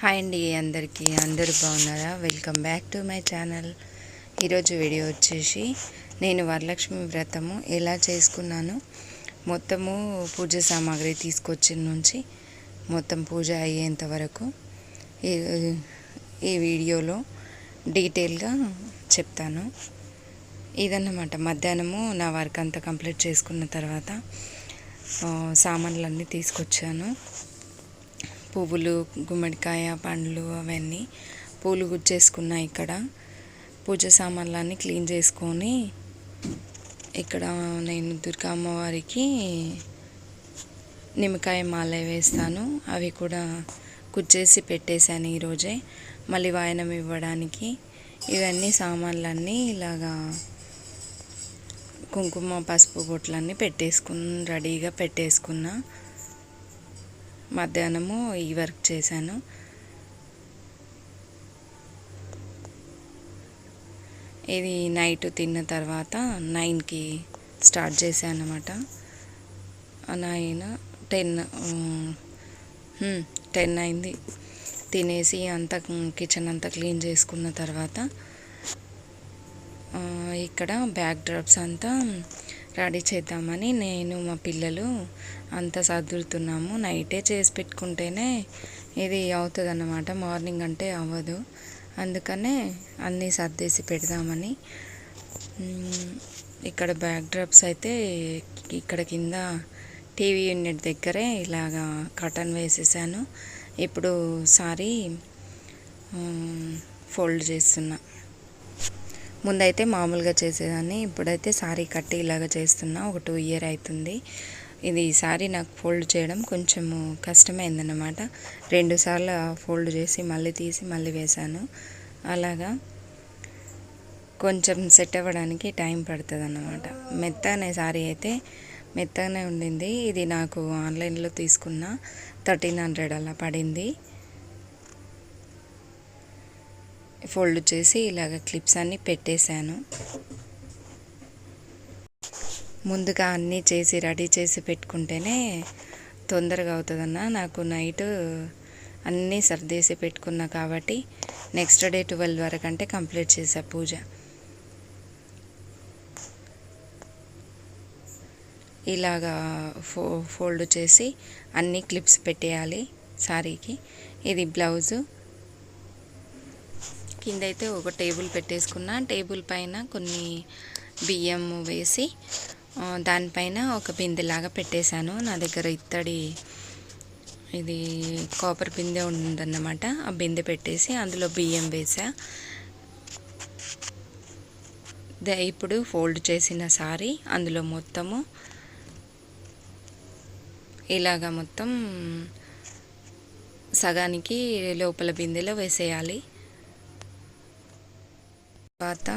Hi అండి అందరికీ. అందరూ బాగున్నారా? Welcome back to my channel ఈరోజు వీడియో వచ్చేసి నేను వరలక్ష్మి వ్రతము ఎలా చేసుకున్నాను? మొత్తము పూజ సామాగ్రి తీసుకొచ్చిన నుంచి మొత్తం పూజ అయ్యేంత వరకు ఈ ఈ వీడియోలో డీటెయిల్గా చెప్తాను. ఇదన్నమాట. మధ్యాహ్నము నా వర్క్ అంతా కంప్లీట్ చేసుకున్న తర్వాత సామాన్లన్నీ తీసుకొచ్చాను. పువ్వులు గుమ్మడికాయ పండ్లు అవన్నీ పూలు గుచ్చేసుకున్నా ఇక్కడ. పూజ సామాన్లన్నీ క్లీన్ చేసుకొని ఇక్కడ నేను దుర్గా అమ్మవారికి నిమ్మకాయ మాల వేస్తాను. అవి కూడా కుచ్చేసి పెట్టేశాను ఈరోజే. మళ్ళీ వాయనం ఇవ్వడానికి. ఇవన్నీ సామాన్లన్నీ ఇలాగా కుంకుమ పసుపు బొట్లన్నీ పెట్టేసుకుని రెడీగా పెట్టేసుకున్నా. మధ్యాహ్నము ఈ వర్క్ చేశాను. ఇది నైట్ తిన్న తర్వాత నైన్కి స్టార్ట్ చేశాను అనమాట నైన్ టెన్ టెన్ అయింది. తినేసి అంతా కిచెన్ అంతా క్లీన్ చేసుకున్న తర్వాత ఇక్కడ బ్యాక్ డ్రాప్స్ అంతా రెడీ చేద్దామని నేను మా పిల్లలు అంతా సర్దుతున్నాము నైటే చేసి పెట్టుకుంటేనే ఇది అవుతుంది అన్నమాట మార్నింగ్ అంటే అవ్వదు. అందుకనే అన్నీ సర్దేసి పెడదామని. ఇక్కడ బ్యాక్ డ్రాప్స్ అయితే ఇక్కడ కింద టీవీ యూనిట్ దగ్గరే ఇలాగా కటన్ వేసేసాను. ఇప్పుడు సారీ ఫోల్డ్ చేస్తున్నా. ముందైతే మామూలుగా చేసేదాన్ని ఇప్పుడైతే శారీ కట్టి ఇలాగ చేస్తున్నా ఒక టూ ఇయర్ అవుతుంది ఇది సారీ నాకు ఫోల్డ్ చేయడం కొంచెము కష్టమైందన్నమాట. రెండు సార్లు ఫోల్డ్ చేసి మళ్ళీ తీసి మళ్ళీ వేశాను. అలాగా కొంచెం సెట్ అవ్వడానికి టైం పడుతుంది అన్నమాట మెత్తనే సారీ అయితే మెత్తగానే ఉండింది. ఇది నాకు ఆన్లైన్లో తీసుకున్న థర్టీన్ హండ్రెడ్ అలా పడింది. ఫోల్డ్ చేసి ఇలాగ క్లిప్స్ అన్నీ పెట్టేశాను. ముందుగా అన్నీ చేసి రెడీ చేసి పెట్టుకుంటేనే తొందరగా అవుతుందన్న. నాకు నైట్ అన్నీ సర్దేసి పెట్టుకున్నా కాబట్టి నెక్స్ట్ డే ట్వెల్వ్ వరకు అంటే కంప్లీట్ చేశా పూజ. ఇలాగా ఫో ఫోల్డ్ చేసి అన్ని క్లిప్స్ పెట్టేయాలి సారీకి. ఇది బ్లౌజు. కింద అయితే ఒక టేబుల్ పెట్టేసుకున్నా. టేబుల్ పైన కొన్ని బియ్యం వేసి దానిపైన ఒక బిందెలాగా పెట్టేశాను. నా దగ్గర ఇత్తడి ఇది కాపర్ బిందె ఉందన్నమాట. ఆ బిందె పెట్టేసి అందులో బియ్యం వేసా. ద- ఇప్పుడు ఫోల్డ్ చేసిన సారీ అందులో మొత్తము. ఇలాగా మొత్తం సగానికి లోపల బిందెలో వేసేయాలి. తర్వాత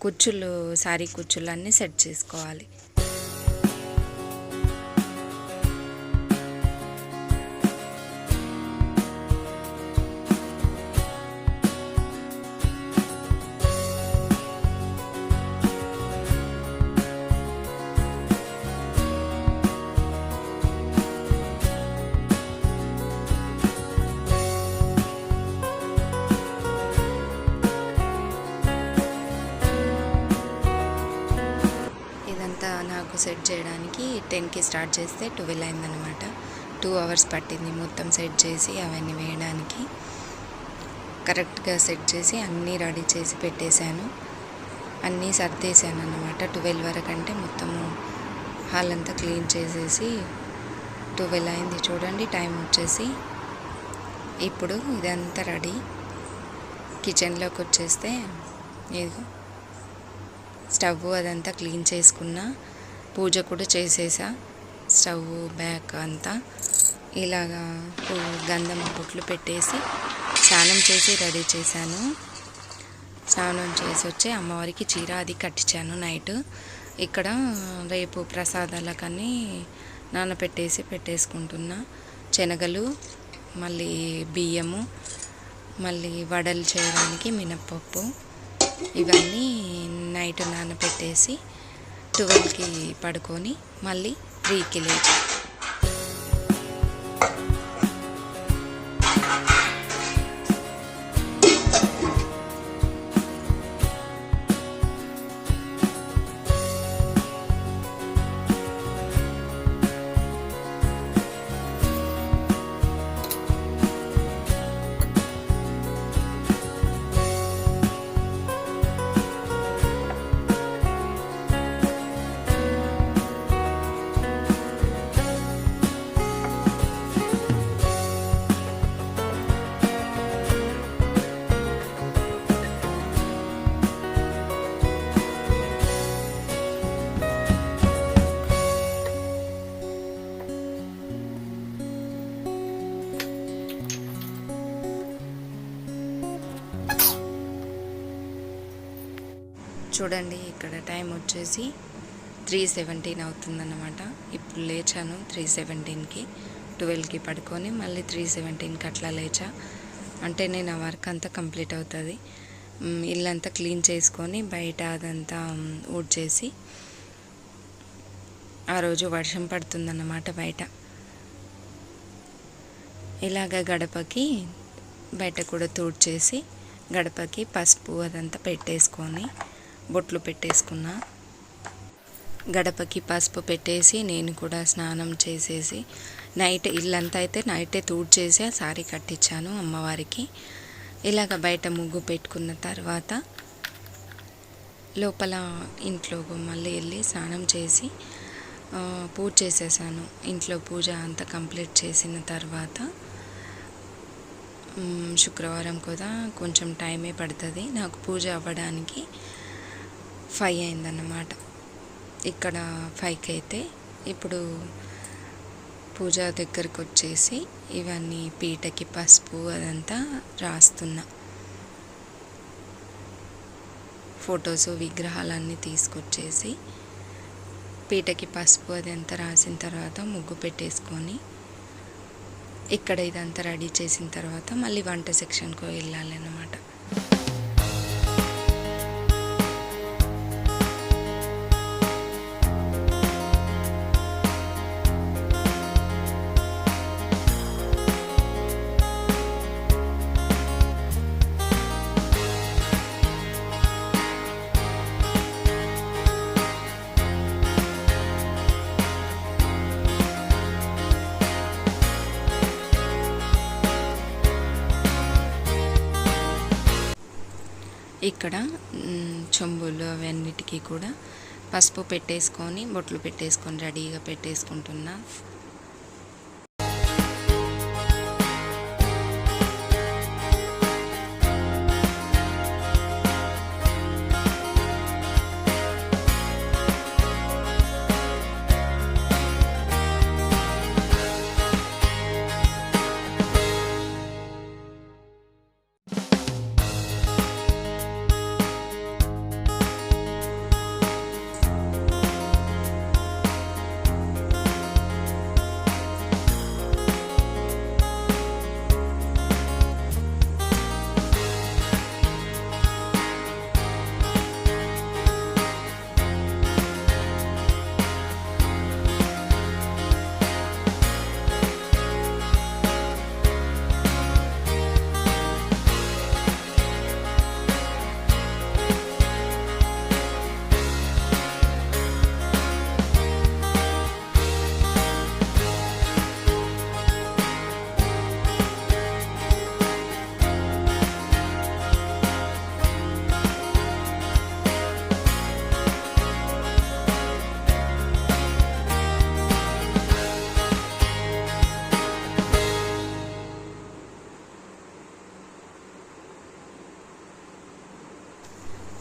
కుచ్చులు సారీ కుచ్చులన్నీ సెట్ చేసుకోవాలి. నాకు సెట్ చేయడానికి టెన్కి స్టార్ట్ చేస్తే ట్వెల్వ్ అయిందనమాట టూ అవర్స్ పట్టింది మొత్తం సెట్ చేసి అవన్నీ వేయడానికి. కరెక్ట్గా సెట్ చేసి అన్నీ రెడీ చేసి పెట్టేశాను. అన్నీ సర్దేశాను అనమాట ట్వెల్వ్ వరకు అంటే మొత్తము హాల్ అంతా క్లీన్ చేసేసి ట్వెల్వ్ అయింది చూడండి టైం వచ్చేసి ఇప్పుడు ఇదంతా రెడీ. కిచెన్లోకి వచ్చేస్తే ఇదిగో స్టవ్ అదంతా క్లీన్ చేసుకున్నా. పూజ కూడా చేసేసా. స్టవ్ బ్యాక్ అంతా ఇలాగా గంధం బొట్లు పెట్టేసి స్నానం చేసి రెడీ చేశాను. స్నానం చేసి వచ్చి అమ్మవారికి చీర అది కట్టించాను నైట్. ఇక్కడ రేపు ప్రసాదాలకని నానబెట్టేసి పెట్టేసుకుంటున్నా. శనగలు మళ్ళీ బియ్యము మళ్ళీ వడలు చేయడానికి మినప్పప్పు ఇవన్నీ నైట్ నానబెట్టేసి ట్వెల్వ్కి పడుకొని మళ్ళీ త్రీకి లేచి చూడండి ఇక్కడ టైం వచ్చేసి త్రీ సెవెంటీన్ అవుతుందన్నమాట. ఇప్పుడు లేచాను త్రీ సెవెంటీన్కి. ట్వెల్వ్కి పడుకొని మళ్ళీ త్రీ సెవెంటీన్కి అట్లా లేచా. అంటే నేను ఆ వర్క్ అంతా కంప్లీట్ అవుతుంది. ఇల్లంతా క్లీన్ చేసుకొని బయట అదంతా మ్, ఊడ్చేసి ఆ రోజు వర్షం పడుతుందన్నమాట బయట. ఇలాగ గడపకి బయట కూడా తూడ్చేసి గడపకి పసుపు అదంతా పెట్టేసుకొని బొట్లు పెట్టేసుకున్నా. గడపకి పసుపు పెట్టేసి నేను కూడా స్నానం చేసేసి నైట్ ఇల్లంతా అయితే నైటే తూడ్చేసి ఆ సారీ కట్టించాను అమ్మవారికి. ఇలాగ బయట ముగ్గు పెట్టుకున్న తర్వాత లోపల ఇంట్లో మళ్ళీ వెళ్ళి స్నానం చేసి పూజ చేసేసాను. ఇంట్లో పూజ అంతా కంప్లీట్ చేసిన తర్వాత శుక్రవారం కూడా కొంచెం టైమే పడుతుంది. నాకు పూజ అవ్వడానికి ఫైవ్ అయిందన్నమాట. ఇక్కడ ఫైవ్కి అయితే ఇప్పుడు పూజ దగ్గరికి వచ్చేసి ఇవన్నీ పీటకి పసుపు అదంతా రాస్తున్నా. ఫొటోస్ విగ్రహాలన్నీ తీసుకొచ్చేసి పీటకి పసుపు అదంతా రాసిన తర్వాత ముగ్గు పెట్టేసుకొని ఇక్కడ ఇదంతా రెడీ చేసిన తర్వాత మళ్ళీ వంట సెక్షన్కు వెళ్ళాలి అన్నమాట ఇక్కడ చెంబులు అవన్నిటికీ కూడా పసుపు పెట్టేసుకొని బొట్లు పెట్టేసుకొని రెడీగా పెట్టేసుకుంటున్నా.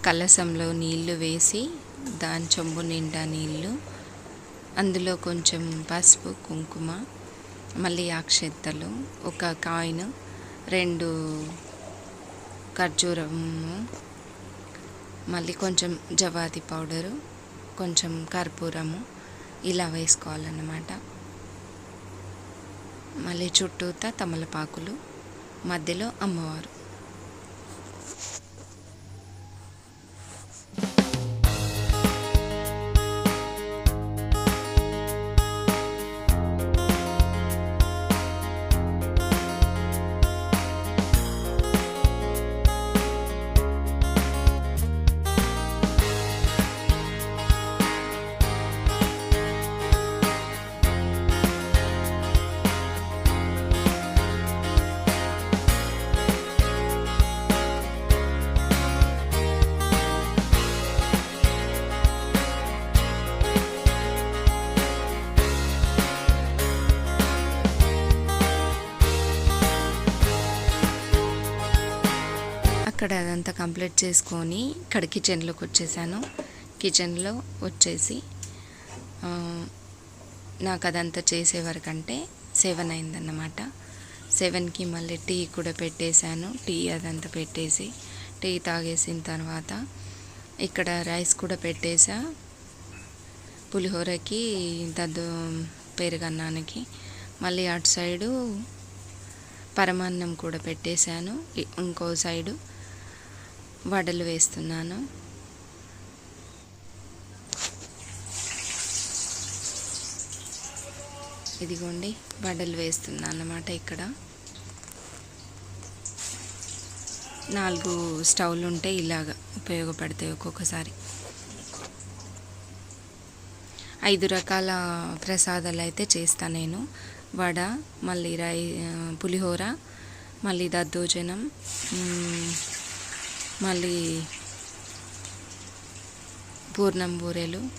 కలసంలో నీళ్ళు వేసి దాని చెంబు నిండా నీళ్ళు అందులో కొంచెం పసుపు కుంకుమ మళ్ళీ అక్షంతలు ఒక కాయిన్ రెండు ఖర్జూరము మళ్ళీ కొంచెం జవాది పౌడరు కొంచెం కర్పూరము ఇలా వేసుకోవాలన్నమాట. మళ్ళీ చుట్టూతా తమలపాకులు మధ్యలో అమ్మవారు. ఇక్కడ అదంతా కంప్లీట్ చేసుకొని ఇక్కడ కిచెన్లోకి వచ్చేసాను. కిచెన్లో వచ్చేసి నాకు అదంతా చేసే వరకంటే సెవెన్ అయిందన్నమాట. సెవెన్కి మళ్ళీ టీ కూడా పెట్టేశాను. టీ అదంతా పెట్టేసి టీ తాగేసిన తర్వాత ఇక్కడ రైస్ కూడా పెట్టేసా. పులిహోరకి దద్దు పెరుగన్నానికి మళ్ళీ అటు సైడు పరమాన్నం కూడా పెట్టేశాను. ఇంకో సైడు వడలు వేస్తున్నాను. ఇదిగోండి వడలు వేస్తున్నాను అన్నమాట ఇక్కడ. నాలుగు స్టవ్లు ఉంటే ఇలాగ ఉపయోగపడతాయి ఒక్కొక్కసారి. ఐదు రకాల ప్రసాదాలు అయితే చేస్తాను నేను. వడ మళ్ళీ రై పులిహోర మళ్ళీ దద్దోజనం మళ్ళీ పూర్ణం బూరెలు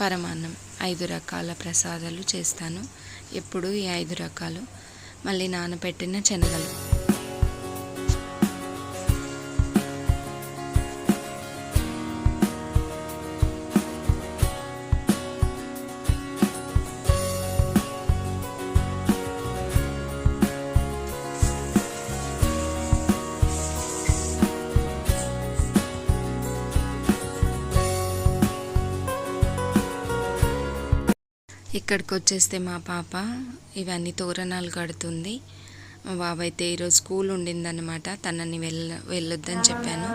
పరమాన్నం ఐదు రకాల ప్రసాదాలు చేస్తాను. ఎప్పుడు ఈ ఐదు రకాలు. మళ్ళీ నానబెట్టిన శనగలు. ఇక్కడికి వచ్చేస్తే మా పాప ఇవన్నీ తోరణాలు కడుతుంది. మా బాబు అయితే ఈరోజు స్కూల్ ఉండిందనమాట తనని వెళ్ళ వెళ్ళొద్దని చెప్పాను.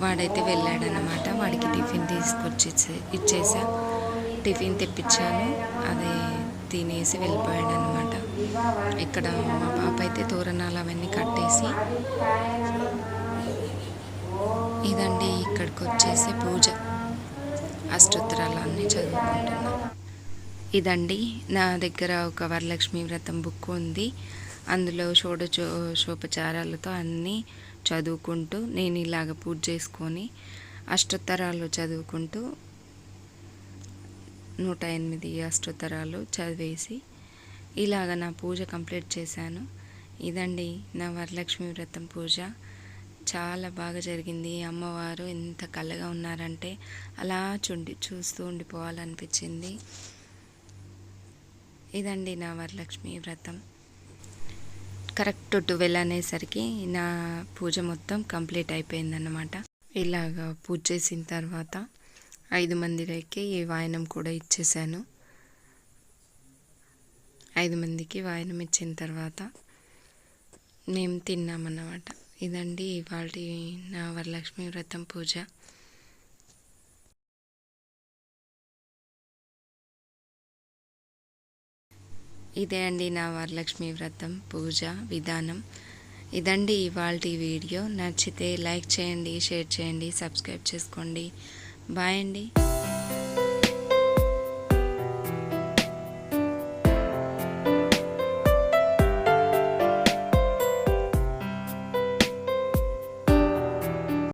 వాడైతే వెళ్ళాడనమాట వాడికి టిఫిన్ తీసుకొచ్చి ఇచ్చే- ఇచ్చేసా. టిఫిన్ తెప్పించాను. అదే తినేసి వెళ్ళిపోయాడు అనమాట ఇక్కడ మా పాప అయితే తోరణాలు అవన్నీ కట్టేసి ఇదండి ఇక్కడికి వచ్చేసి పూజ. అష్టోత్తరాలు అన్నీ చదువుకుంటున్నాను ఇదండి. నా దగ్గర ఒక వరలక్ష్మి వ్రతం బుక్ ఉంది. అందులో షోడచో శోపచారాలతో అన్నీ చదువుకుంటూ నేను ఇలాగ పూజ చేసుకొని అష్టోత్తరాలు చదువుకుంటూ నూట ఎనిమిది అష్టోత్తరాలు చదివేసి ఇలాగ నా పూజ కంప్లీట్ చేశాను. ఇదండి నా వరలక్ష్మి వ్రతం పూజ. చాలా బాగా జరిగింది. అమ్మవారు ఎంత కళ్ళగా ఉన్నారంటే అలా చుండి చూస్తూ ఉండిపోవాలనిపించింది. ఇదండి నా వరలక్ష్మి వ్రతం. కరెక్ట్ ట్వెల్వ్ అనేసరికి నా పూజ మొత్తం కంప్లీట్ అయిపోయిందన్నమాట. ఇలాగ పూజ చేసిన తర్వాత ఐదు మందికి ఈ వాయనం కూడా ఇచ్చేసాను ఐదు మందికి వాయనం ఇచ్చిన తర్వాత మేము తిన్నామన్నమాట. ఇదండి ఇవాళ నా వరలక్ష్మి వ్రతం పూజ. ఇదే అండి నా వరలక్ష్మి వ్రతం పూజ విధానం. ఇదండి ఇవాళ వీడియో. నచ్చితే లైక్ చేయండి షేర్ చేయండి సబ్స్క్రైబ్ చేసుకోండి. బాయ్ అండి.